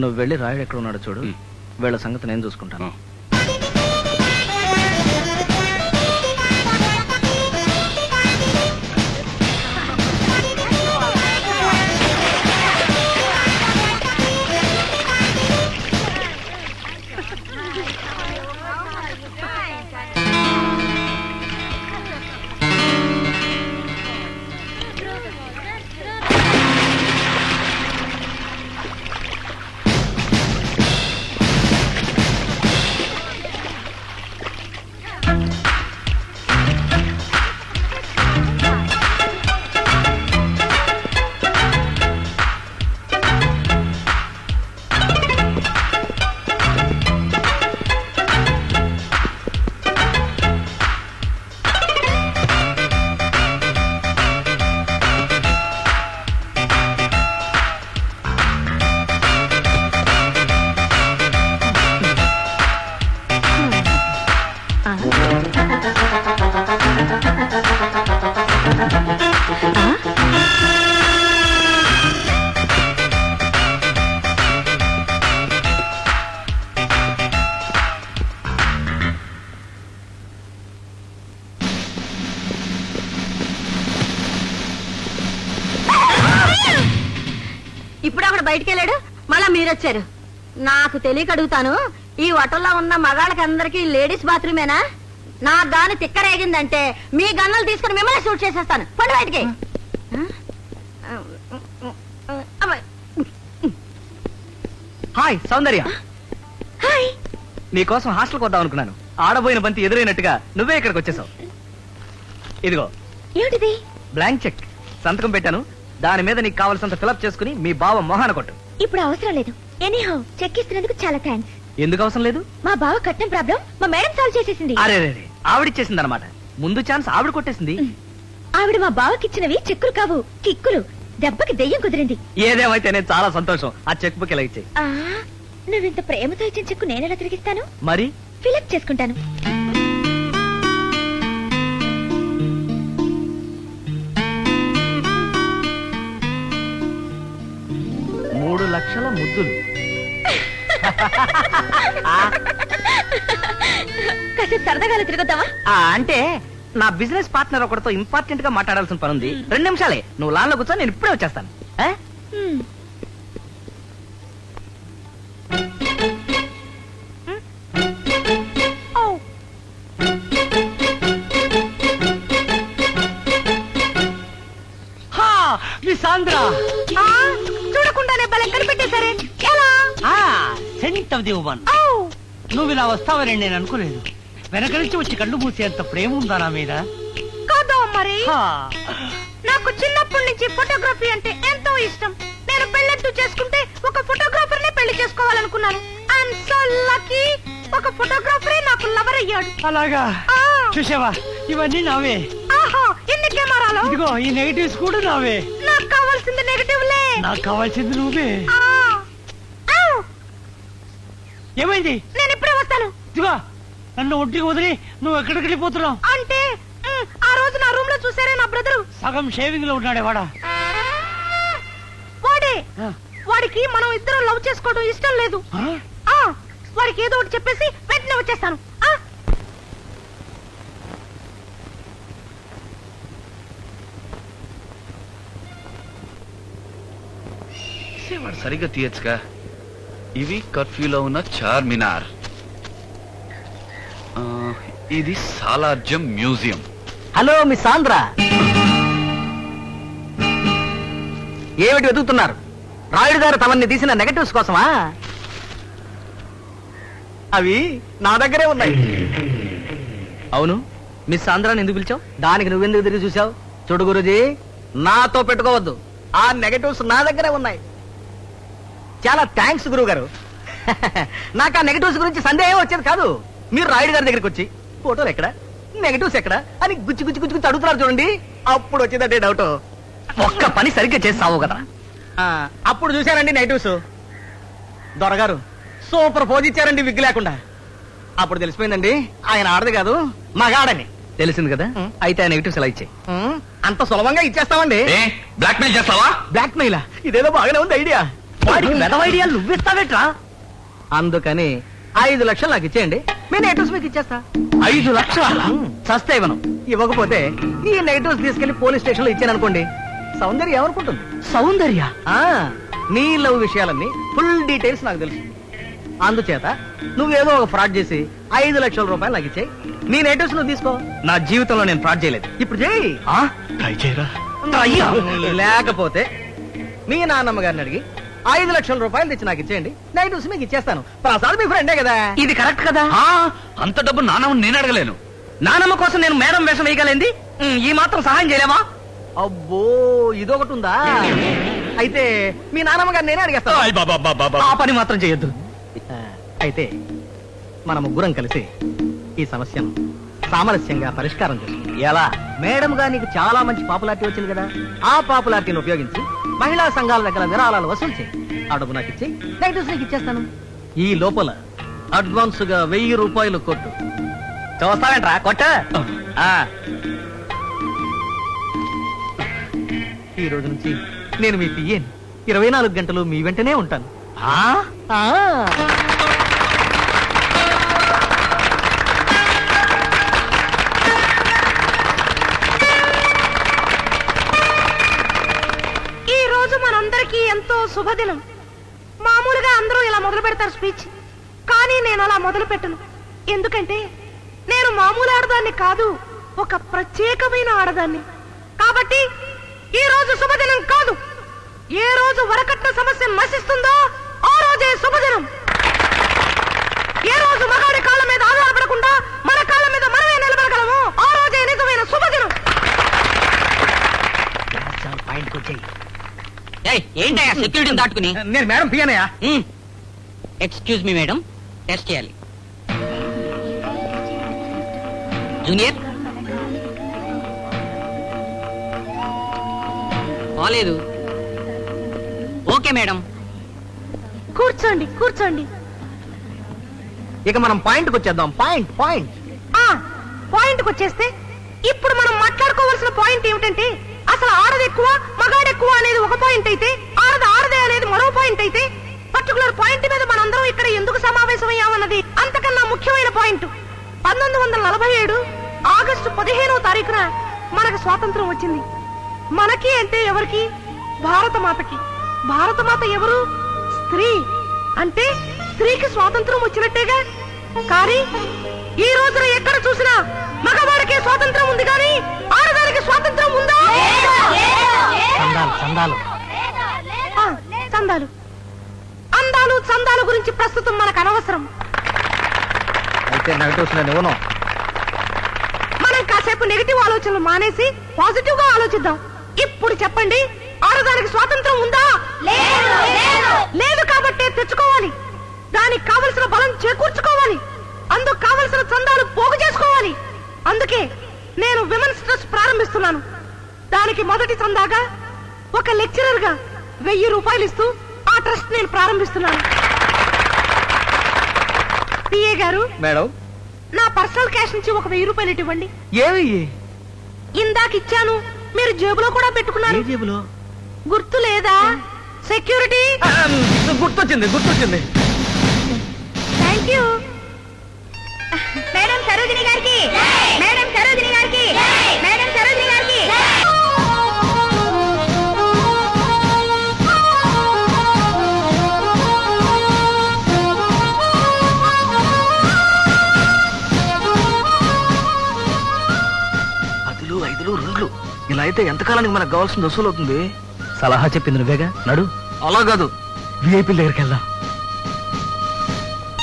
నువ్వు వెళ్ళి రాయుడు ఎక్కడ ఉన్నాడో చూడు. వీళ్ళ సంగతి నేను చూసుకుంటాను. బయటికి వెళ్ళాడు మళ్ళా మీరు వచ్చారు నాకు తెలియక అడుగుతాను ఈ హోటల్లో ఉన్న మగాళ్ళకి అందరికి లేడీస్ బాత్రూమేనా? నా గాని తిక్కరేగిందంటే మీ గన్నలు తీసుకుని మిమ్మల్ని షూట్ చేసేస్తాను. పండు బయటికి. హాయ్ సౌందర్య. హాయ్. నీకోసం హాస్టల్కి వద్దాం అనుకున్నాను. ఆడబోయిన బంతి ఎదురైనట్టుగా నువ్వే ఇక్కడికి వచ్చేసావు. ఇదిగో. ఏమిటిది? Blank cheque. సంతకం పెట్టాను. దాని మీద నీకు కావలసినంత ఫిలప్ చేసుకుని మీ బావ మొహాన కొట్టు. ఇప్పుడు అవసరం లేదు. ఎనీహౌ చెక్ ఇస్తున్నందుకు చాలా థ్యాంక్స్ ఎందుకు అవసరం లేదు? మా బావ కట్నం ప్రాబ్లం మా మేడం సాల్వ్ చేసేసింది. అరే రే ఆవిడిచ్చేసింది అనమాట ముందు ఛాన్స్ ఆవిడ కొట్టేసింది. ఆవిడ మా బావకిచ్చినవి చెక్కులు కావు కిక్కులు. దెబ్బకి దెయ్యం కుదిరింది. ఏదేమైతే నేను చాలా సంతోషం. ఆ చెక్ బుక్ ఇలా ఇచ్చేయి? ఆ నువ్వింత ప్రేమతో ఇచ్చిన చెక్కు నేనెలా తిరిగిస్తాను? మరి? ఫిలప్ చేసుకుంటాను. లక్షల ముద్దులు. కాసేపు సరదాగా తిరుగుతావా అంటే నా బిజినెస్ పార్ట్నర్ ఒకటితో ఇంపార్టెంట్గా మాట్లాడాల్సిన పని ఉంది రెండు నిమిషాలే. నువ్వు లాన్లో కూర్చో నేను ఇప్పుడే వచ్చేస్తాను. ఆఫ్ ది ఉమన్ నువ్వు ఇలా వస్తావని నేను అనుకోలేదు. వెనక నుంచి వచ్చి కళ్ళు మూసేంత ప్రేమ ఉందా నా మీద? కాదా మరి? నాకు చిన్నప్పటి నుంచి ఫోటోగ్రఫీ అంటే ఎంతో ఇష్టం. నేను పెళ్ళంటూ చేసుకుంటే ఒక ఫోటోగ్రాఫర్ నే పెళ్ళి చేసుకోవాలనుకున్నాను. ఐఎమ్ సో లక్కీ ఒక ఫోటోగ్రాఫరే నాకు లవర్ అయ్యాడు. అలాగా? చూసావా? ఇవన్నీ నావే. ఆహా ఎన్ని కెమెరాలు? ఇదిగో ఈ నెగటివ్స్ కూడా నావే. నాకు కావాల్సింది నెగటివ్లే నాకు కావాల్సింది నువ్వే. ఏమైంది? నేను ఇప్పుడే వస్తాను. ఇదిగో నన్ను ఒంటికి వదిలి నువ్వు ఎక్కడికి వెళ్ళిపోతున్నావు? అంటే ఆ రోజు నా రూమ్లో చూసారే నా బ్రదరు? సగం షేవింగ్లో ఉన్నాడే వాడా? వాడే. ఆ, వాడికి మనం ఇద్దరం లవ్ చేసుకోవడం ఇష్టం లేదు. ఆ? ఆ వాడికి ఏదో ఒకటి చెప్పేసి వెంటనే వచ్చేస్తాను. ఆ? వాడు సరిగ్గా తీయచ్చుగా. ఇవి కర్ఫ్యూలో ఉన్న చార్మినార్. ఆ, ఇది Salar Jung museum. Hello miss Andhra. ఏమిటి వెతుకుతున్నారు? రాయుడు గారు తమన్ని తీసిన నెగటివ్స్ కోసమా? అవి నా దగ్గరే ఉన్నాయి. అవును మిస్ ఆంధ్రాని ఎందుకు పిలిచావు? దానికి నువ్వెందుకు తిరిగి చూసావు చూడు గురుజీ నాతో పెట్టుకోవద్దు. ఆ నెగటివ్స్ నా దగ్గరే ఉన్నాయి. చాలా థ్యాంక్స్ గురువు గారు నాకు ఆ నెగటివ్స్ గురించి సందేహం వచ్చేది కాదు. మీరు రాయుడు గారి దగ్గరికి వచ్చి ఫోటోలు ఎక్కడ? నెగటివ్స్ ఎక్కడ? అని గుచ్చి గుచ్చి గుచ్చి గుచ్చి అడుగుతున్నారు చూడండి. అప్పుడు వచ్చిందంటే డౌట్ ఒక్క పని సరిగ్గా చేసి సావు కదా అప్పుడు చూశారండి నెగటివ్స్ దొరగారు సూపర్ పోజ్ ఇచ్చారండి విగ్గు లేకుండా. అప్పుడు తెలిసిపోయిందండి ఆయన ఆడది కాదు మగాడని. తెలిసింది కదా? అయితే ఆ నెగటివ్స్ ఎలా ఇచ్చాయి? అంత సులభంగా ఇచ్చేస్తామండి. బ్లాక్మెయిల్ చేస్తావా? బ్లాక్ మెయిల్ ఇదేదో బాగానే ఉంది ఐడియా. వాడికి ఐడియాలు నువ్విస్తావేట్రా? అందుకని ఐదు లక్షలు నాకు ఇచ్చేయండి. మీ నెగటివ్స్ మీకు ఇచ్చేస్తా. ఐదు లక్షల? సస్తే ఇవ్వను ఇవ్వకపోతే ఈ నెగటివ్స్ తీసుకెళ్ళి పోలీస్ స్టేషన్లో ఇచ్చాను అనుకోండి సౌందర్య ఏమనుకుంటుంది సౌందర్య? ఆ నీ లవ్ విషయాలన్నీ ఫుల్ డీటెయిల్స్ నాకు తెలుసు. అందుచేత నువ్వేదో ఒక ఫ్రాడ్ చేసి ఐదు లక్షల రూపాయలు నాకు ఇచ్చేయి. నీ నెగటివ్స్ నువ్వు తీసుకో. నా జీవితంలో నేను ఫ్రాడ్ చేయలేదు. ఇప్పుడు చేయి. ట్రై చేయరా? అయ్యా లేకపోతే మీ నాన్నమ్మ గారిని అడిగి ఐదు లక్షల రూపాయలు తెచ్చి నాకు ఇచ్చేయండి. నెగటివ్స్ మీకు ఇచ్చేస్తాను. ప్రసాద్ మీ ఫ్రెండే కదా. ఇది కరెక్ట్ కదా? ఆ, అంత డబ్బు నాన్నని నేను అడగలేను. నానమ్మ కోసం నేను మేడం వేషం వేయగలింది? ఈ మాత్రం సహాయం చేయలేమా? అబ్బో ఇదొకటి ఉందా? అయితే మీ నాన్నమ్మ గారిని నేనే అడిగేస్తాను. ఆయ్ బాబా బాబా బాబా. ఆ పని మాత్రం చేయొద్దు. అయితే మన ముగ్గురం కలిసి ఈ సమస్యను సామరస్యంగా పరిష్కారం చేసుకుందాం. ఎలా? మేడం గా నీకు చాలా మంచి పాపులారిటీ వచ్చింది కదా. ఆ పాపులారిటీని ఉపయోగించి మహిళా సంఘాల దగ్గర విరాళాలు వసూలు చేయి. ఆ డబ్బు నాకు ఇచ్చి నెగటివ్స్ నీకు ఇచ్చేస్తాను. ఈ లోపల అడ్వాన్స్గా వెయ్యి రూపాయలు కొట్టు. చూస్తావేంట్రా కొట్ట. ఈ రోజు నుంచి నేను మీ పియ్యని ఇరవై నాలుగు గంటలు మీ వెంటనే ఉంటాను. ఆ? శుభదినం. మామూలుగా అందరూ ఇలా మొదలు పెడతారు స్పీచ్. కానీ నేను అలా మొదలు పెట్టను. ఎందుకంటే నేను మామూలు ఆడదాన్ని కాదు ఒక ప్రత్యేకమైన ఆడదాన్ని. కాబట్టి ఈ రోజు శుభదినం కాదు. ఏ రోజు వరకట్న సమస్య నశిస్తుందో ఆ రోజే శుభదినం. ఏ రోజు మగాడి కాళ్ళ మీద ఆధారపడకుండా మన కాళ్ళ మీద మనమే నిలబడగలము ఆ రోజే నిజమైన శుభదినం. పాయింట్కి వచ్చాయి. ఏంటయ్యా సెక్యూరిటీని దాటుకుని? నేను మేడం పియనయా ఎక్స్క్యూజ్ మీ మేడం. టెస్ట్ చేయాలి. జూనియర్ బాలేదు ఓకే మేడం. కూర్చోండి కూర్చోండి. ఇక మనం పాయింట్కి వచ్చేద్దాం. పాయింట్ పాయింట్ ఆ పాయింట్ వచ్చేస్తే ఇప్పుడు మనం మాట్లాడుకోవాల్సిన పాయింట్ ఏమిటంటే అసలు ఆడది ఎక్కువ మగాడు ఎక్కువ అనేది ఒక పాయింట్ అయితే ఆడది ఆడదే అనేది మరో పాయింట్ అయితే పర్టికులర్ పాయింట్ మీద మనందరం ఇక్కడ ఎందుకు సమావేశమయ్యామన్నది అంతకన్నా ముఖ్యమైన పాయింట్ పంతొమ్మిది వందల నలభై ఏడు ఆగస్టు పదిహేనవ తారీఖున మనకు స్వాతంత్రం వచ్చింది. మనకి అంటే ఎవరికి? భారత మాతకి భారత మాత ఎవరు? స్త్రీ. అంటే స్త్రీకి స్వాతంత్రం వచ్చినట్టేగా? కానీ ఈ రోజున ఎక్కడ చూసినా మగవాడికే స్వాతంత్రం ఉంది కానీ చందాలు. చందాలు. అందాలు చందాల గురించి ప్రస్తుతం మనకు అనవసరం. అయితే నెగటివ్స్ నేను ఇవ్వను మనం కాసేపు నెగిటివ్ ఆలోచనలు మానేసి పాజిటివ్గా ఆలోచిద్దాం. ఇప్పుడు చెప్పండి ఆడదానికి స్వాతంత్రం ఉందా? లేదు కాబట్టే తెచ్చుకోవాలి. దానికి కావలసిన బలం చేకూర్చుకోవాలి. అందుకు కావలసిన చందాలు పోగు చేసుకోవాలి. అందుకే నేను విమెన్స్ ట్రస్ట్ ప్రారంభిస్తున్నాను. దానికి మొదటి చందాగా ఒక లెక్చరర్గా వెయ్యి రూపాయలు ఇస్తూ ఆ ట్రస్ట్ నేను ప్రారంభిస్తున్నాను. PA garu madam. నా పర్సనల్ క్యాష్ నుంచి ఒక వెయ్యి రూపాయలు ఇటు ఇవ్వండి. ఏమి? ఇందాక ఇచ్చాను మీరు జేబులో కూడా పెట్టుకున్నారు. ఏ జేబులో? గుర్తు లేదా? సెక్యూరిటీ? గుర్తొచ్చింది గుర్తొచ్చింది. Thank you. మేడం సరోజిని గారికి. మేడం అయితే ఎంతకాలానికి మనకు కావాల్సిన వసూలు అవుతుంది సలహా చెప్పింది నువ్వేగా? నడు. అలా కాదు. విఐపీ దగ్గరికి వెళ్దాం.